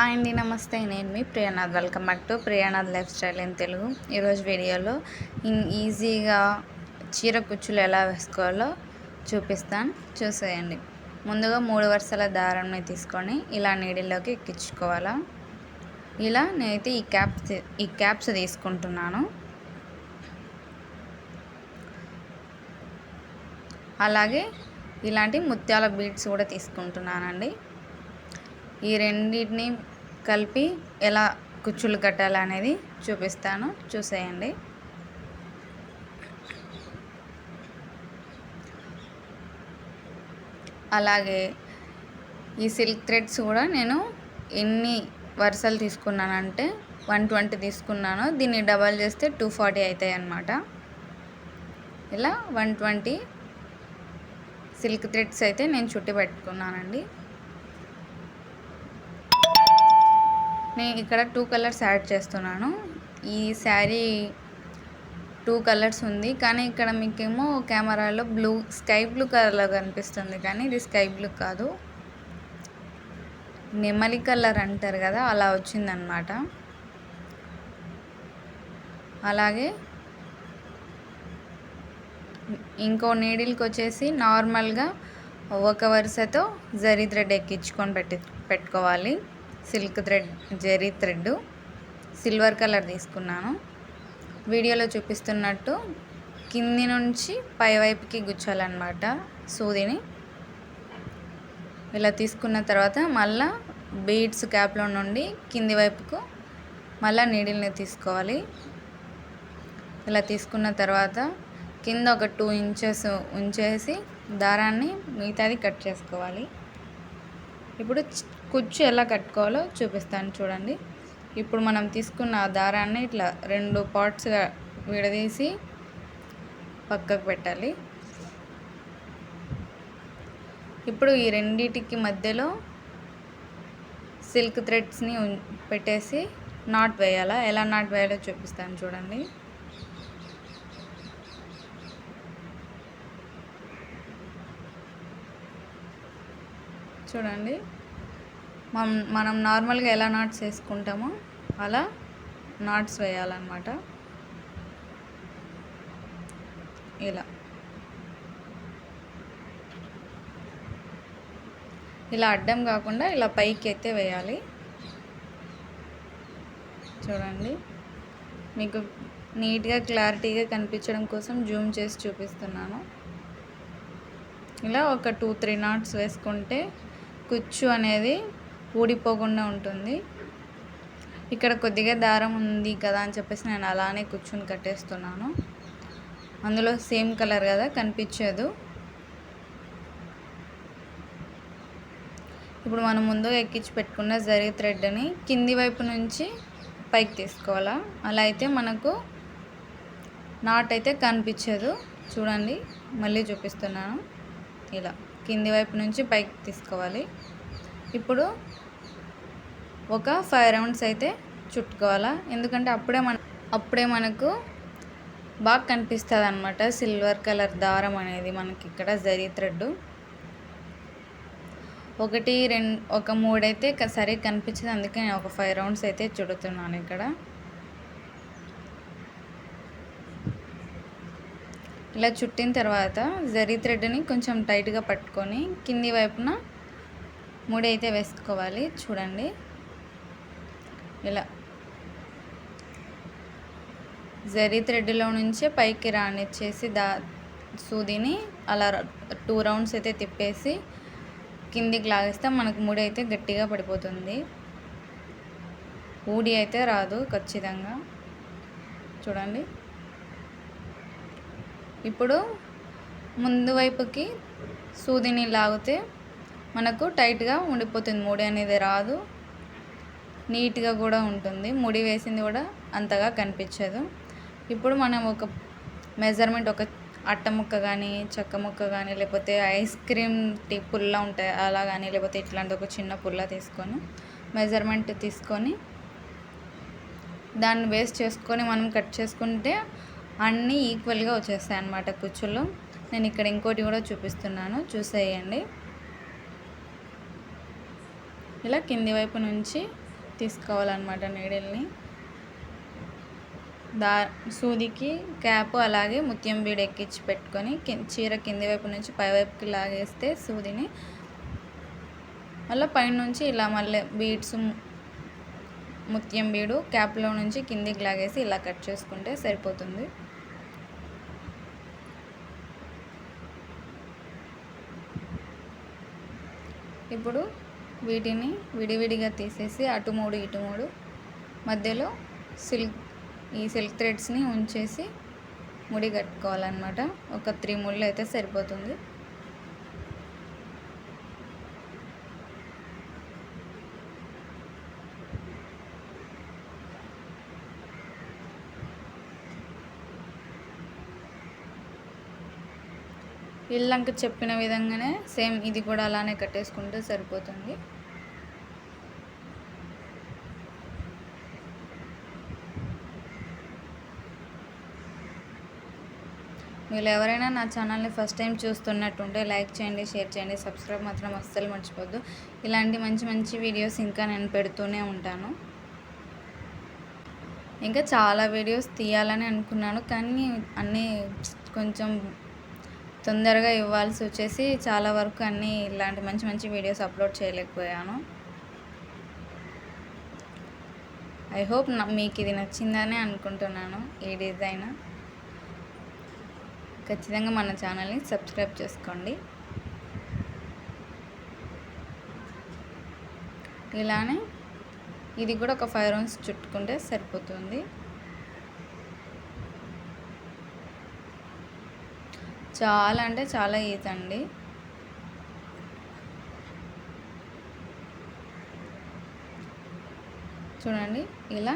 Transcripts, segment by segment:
Hi అండి నమస్తే. నేను మీ Priyanath. Welcome back to Priyanath lifestyle in Telugu. ఈరోజు వీడియోలో ఇన్ ఈజీగా చీర కుచ్చులు ఎలా వేసుకోవాలో చూపిస్తాను. చూసేయండి. ముందుగా మూడు వరుసల దారాన్ని తీసుకొని ఇలా నీడిల్లోకి ఎక్కించుకోవాలా. ఇలా నేనైతే ఈ క్యాప్స్ ఈ క్యాప్స్ తీసుకుంటున్నాను. అలాగే ఇలాంటి ముత్యాల బీడ్స్ కూడా తీసుకుంటున్నానండి. ఈ రెండింటిని కలిపి ఎలా కుచ్చులు కట్టాలనేది చూపిస్తాను. చూసేయండి. అలాగే ఈ సిల్క్ థ్రెడ్స్ కూడా నేను ఎన్ని వరుసలు తీసుకున్నానంటే వన్ ట్వంటీ తీసుకున్నాను దీన్ని డబల్ చేస్తే టూ ఫార్టీ అవుతాయి అన్నమాట ఇలా వన్ ట్వంటీ సిల్క్ థ్రెడ్స్ అయితే నేను చుట్టి పెట్టుకున్నానండి. నేను ఇక్కడ టూ కలర్స్ యాడ్ చేస్తున్నాను. ఈ శారీ టూ కలర్స్ ఉంది. కానీ ఇక్కడ మీకేమో కెమెరాలో బ్లూ స్కై బ్లూ కలర్లో కనిపిస్తుంది. కానీ ఇది స్కై బ్లూ కాదు. నెమలి కలర్ అంటారు కదా అలా వచ్చిందనమాట అలాగే ఇంకో నీడిల్కి వచ్చేసి నార్మల్గా ఒక వరుసతో జరీ థ్రెడ్ ఎక్కించుకొని పెట్టి పెట్టుకోవాలి. Silk thread zari thread silver colour తీసుకున్నాను. వీడియోలో చూపిస్తున్నట్టు కింది నుంచి పైవైపుకి గుచ్చాలన్నమాట సూదిని. ఇలా తీసుకున్న తర్వాత మళ్ళా బీడ్స్ క్యాప్లో నుండి కింది వైపుకు మళ్ళీ నీడిల్ని తీసుకోవాలి. ఇలా తీసుకున్న తర్వాత కింద ఒక టూ ఇంచెస్ ఉంచేసి దారాన్ని మిగతాది కట్ చేసుకోవాలి. ఇప్పుడు కుచ్చు ఎలా కట్టుకోవాలో చూపిస్తాను చూడండి. ఇప్పుడు మనం తీసుకున్న దారాన్ని ఇట్లా రెండు పార్ట్స్గా విడదీసి పక్కకు పెట్టాలి. ఇప్పుడు ఈ రెండిటికి మధ్యలో సిల్క్ థ్రెడ్స్ని పెట్టేసి నాట్ వేయాలా? ఎలా నాట్ వేయాలో చూపిస్తాను చూడండి. చూడండి. మనం మనం నార్మల్గా ఎలా నాట్స్ వేసుకుంటామో అలా నాట్స్ వేయాలన్నమాట. ఇలా. ఇలా అడ్డం కాకుండా ఇలా పైకి అయితే వేయాలి. చూడండి. మీకు నీట్గా క్లారిటీగా కనిపించడం కోసం జూమ్ చేసి చూపిస్తున్నాను. ఇలా ఒక టూ త్రీ నాట్స్ వేసుకుంటే కుచ్చు అనేది ఊడిపోకుండా ఉంటుంది. ఇక్కడ కొద్దిగా దారం ఉంది కదా అని చెప్పేసి నేను అలానే కూర్చుని కట్టేస్తున్నాను. అందులో సేమ్ కలర్ కదా కనిపించదు. ఇప్పుడు మనం ముందుగా ఎక్కించి పెట్టుకున్న జరి థ్రెడ్ని కింది వైపు నుంచి పైకి తీసుకోవాలా? అలా అయితే మనకు నాట్ అయితే కనిపించదు. చూడండి మళ్ళీ చూపిస్తున్నాను. ఇలా కింది వైపు నుంచి పైకి తీసుకోవాలి. ఇప్పుడు ఒక ఫైవ్ రౌండ్స్ అయితే చుట్టుకోవాలా? ఎందుకంటే అప్పుడే మన అప్పుడే మనకు బాగా కనిపిస్తుంది అనమాట సిల్వర్ కలర్ దారం అనేది మనకి ఇక్కడ జరీ థ్రెడ్ ఒకటి రెండు ఒక మూడైతే సరిగ్గా కనిపించదు. అందుకే నేను ఒక ఫైవ్ రౌండ్స్ అయితే చుడుతున్నాను ఇక్కడ. ఇలా చుట్టిన తర్వాత జరీ థ్రెడ్ని కొంచెం టైట్గా పట్టుకొని కింది వైపున ముడి అయితే వేసుకోవాలి. చూడండి. ఇలా. జరీ థ్రెడ్లో నుంచే పైకి రానిచ్చేసి దా సూదిని అలా టూ రౌండ్స్ అయితే తిప్పేసి కిందికి లాగేస్తే మనకు ముడి అయితే గట్టిగా పడిపోతుంది. ఊడి అయితే రాదు ఖచ్చితంగా. చూడండి. ఇప్పుడు ముందు వైపుకి సూదిని లాగితే మనకు టైట్గా ఉండిపోతుంది. ముడి అనేది రాదు. నీట్గా కూడా ఉంటుంది. ముడి వేసింది కూడా అంతగా కనిపించదు. ఇప్పుడు మనం ఒక మెజర్మెంట్ ఒక అట్ట ముక్క కానీ చెక్క ముక్క కానీ లేకపోతే ఐస్ క్రీమ్ టీ పుల్ల ఉంటాయి. అలా కానీ లేకపోతే ఇట్లాంటి ఒక చిన్న పుల్ల తీసుకొని మెజర్మెంట్ తీసుకొని దాన్ని వేస్ట్ చేసుకొని మనం కట్ చేసుకుంటే అన్నీ ఈక్వల్గా వచ్చేస్తాయి అన్నమాట కుచ్చులు. నేను ఇక్కడ ఇంకోటి కూడా చూపిస్తున్నాను. చూసేయండి. ఇలా కింది వైపు నుంచి తీసుకోవాలన్నమాట నీడిల్ని. దా సూదికి క్యాప్ అలాగే ముత్యం బీడు ఎక్కించి పెట్టుకొని చీర కింది వైపు నుంచి పై వైపుకి లాగేస్తే సూదిని. మళ్ళీ పైనుంచి ఇలా మళ్ళీ బీడ్స్ ముత్యం బీడు క్యాప్లో నుంచి కిందికి లాగేసి ఇలా కట్ చేసుకుంటే సరిపోతుంది. ఇప్పుడు వీటిని విడివిడిగా తీసేసి అటు మూడు ఇటు మూడు. మధ్యలో సిల్క్ ఈ సిల్క్ థ్రెడ్స్ని ఉంచేసి ముడి కట్టుకోవాలన్నమాట. ఒక త్రీ ముళ్ళు అయితే సరిపోతుంది. ఇల్లంక చెప్పిన విధంగానే సేమ్ ఇది కూడా అలానే కట్టేసుకుంటే సరిపోతుంది. మీరు ఎవరైనా నా ఛానల్ని ఫస్ట్ టైం చూస్తున్నట్టుంటే లైక్ చేయండి షేర్ చేయండి సబ్స్క్రైబ్ మాత్రం అస్సలు మర్చిపోద్దు. ఇలాంటి మంచి మంచి వీడియోస్ ఇంకా నేను పెడుతూనే ఉంటాను. ఇంకా చాలా వీడియోస్ తీయాలని అనుకున్నాను కానీ అన్నీ కొంచెం తొందరగా ఇవ్వాల్సి వచ్చేసి చాలా వరకు అన్నీ ఇలాంటి మంచి మంచి వీడియోస్ అప్లోడ్ చేయలేకపోయాను. ఐ హోప్ మీకు ఇది నచ్చిందని అనుకుంటున్నాను ఈ డిజైన్. ఖచ్చితంగా మన ఛానల్ని సబ్స్క్రైబ్ చేసుకోండి. ఇలానే ఇది కూడా ఒక ఫైవ్ రౌండ్స్ చుట్టుకుంటే సరిపోతుంది. చాలా అంటే చాలా ఈత అండి. చూడండి ఇలా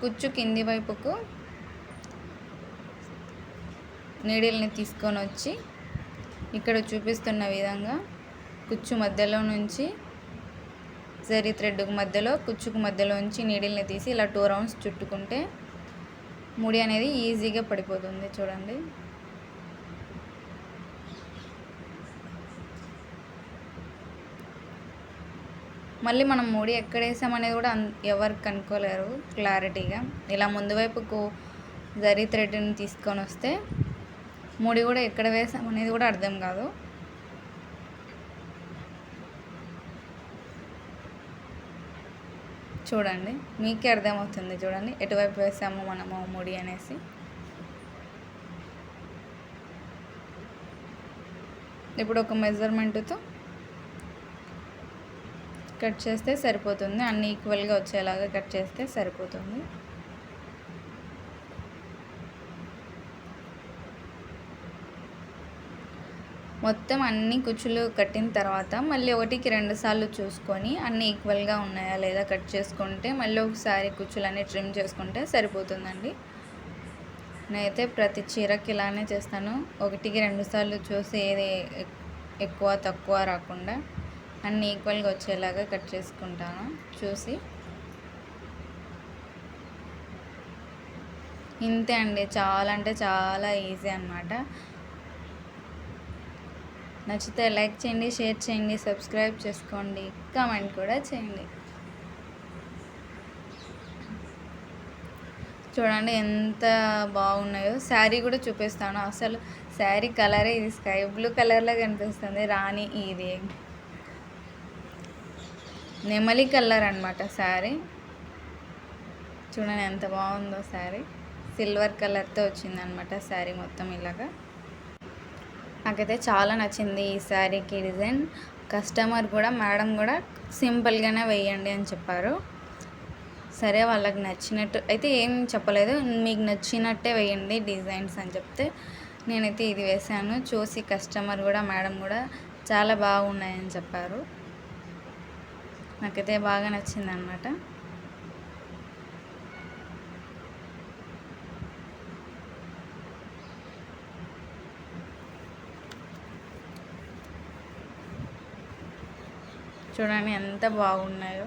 కుచ్చు కింది వైపుకు నీడిల్ని తీసుకొని వచ్చి ఇక్కడ చూపిస్తున్న విధంగా కుచ్చు మధ్యలో నుంచి జరీ థ్రెడ్కు మధ్యలో కుచ్చుకు మధ్యలో నుంచి నీడిల్ని తీసి ఇలా టూ రౌండ్స్ చుట్టుకుంటే ముడి అనేది ఈజీగా పడిపోతుంది చూడండి. మళ్ళీ మనం మూడీ ఎక్కడ వేసామనేది కూడా ఎవరు కనుక్కోలేరు క్లారిటీగా. ఇలా ముందు వైపుకు జరీ థ్రెడ్ని తీసుకొని వస్తే ముడి కూడా ఎక్కడ వేసామనేది కూడా అర్థం కాదు. చూడండి మీకే అర్థమవుతుంది చూడండి ఎటువైపు వేసాము మనము ముడి అనేసి. ఇప్పుడు ఒక మెజర్మెంట్తో కట్ చేస్తే సరిపోతుంది. అన్ని ఈక్వల్గా వచ్చేలాగా కట్ చేస్తే సరిపోతుంది. మొత్తం అన్ని కుచ్చులు కట్టిన తర్వాత మళ్ళీ ఒకటికి రెండు సార్లు చూసుకొని అన్నీ ఈక్వల్గా ఉన్నాయా లేదా కట్ చేసుకుంటే మళ్ళీ ఒకసారి కుచ్చులన్నీ ట్రిమ్ చేసుకుంటే సరిపోతుందండి. నేనైతే ప్రతి చీరకి ఇలానే చేస్తాను. ఒకటికి రెండు సార్లు చూసి ఏది ఎక్కువ తక్కువ రాకుండా. అన్నీ ఈక్వల్గా వచ్చేలాగా కట్ చేసుకుంటాను. చూసి. ఇంతే అండి. చాలా అంటే చాలా ఈజీ అనమాట నచ్చితే లైక్ చేయండి షేర్ చేయండి సబ్స్క్రైబ్ చేసుకోండి కామెంట్ కూడా చేయండి. చూడండి ఎంత బాగున్నాయో. శారీ కూడా చూపిస్తాను. అసలు శారీ కలరే ఇది స్కై బ్లూ కలర్లో కనిపిస్తుంది. రాణి ఇది. నెమలి కలర్ అనమాట శారీ. చూడండి ఎంత బాగుందో శారీ. సిల్వర్ కలర్తో వచ్చిందనమాట శారీ మొత్తం ఇలాగా. నాకైతే చాలా నచ్చింది ఈ శారీకి డిజైన్. కస్టమర్ కూడా మేడం కూడా సింపుల్గానే వేయండి అని చెప్పారు. సరే వాళ్ళకి నచ్చినట్టు అయితే ఏం చెప్పలేదు. మీకు నచ్చినట్టే వేయండి డిజైన్స్ అని చెప్తే నేనైతే ఇది వేసాను చూసి కస్టమర్ కూడా మేడం కూడా చాలా బాగున్నాయని చెప్పారు. నాకైతే బాగా నచ్చింది అనమాట చూడండి ఎంత బాగున్నాయో.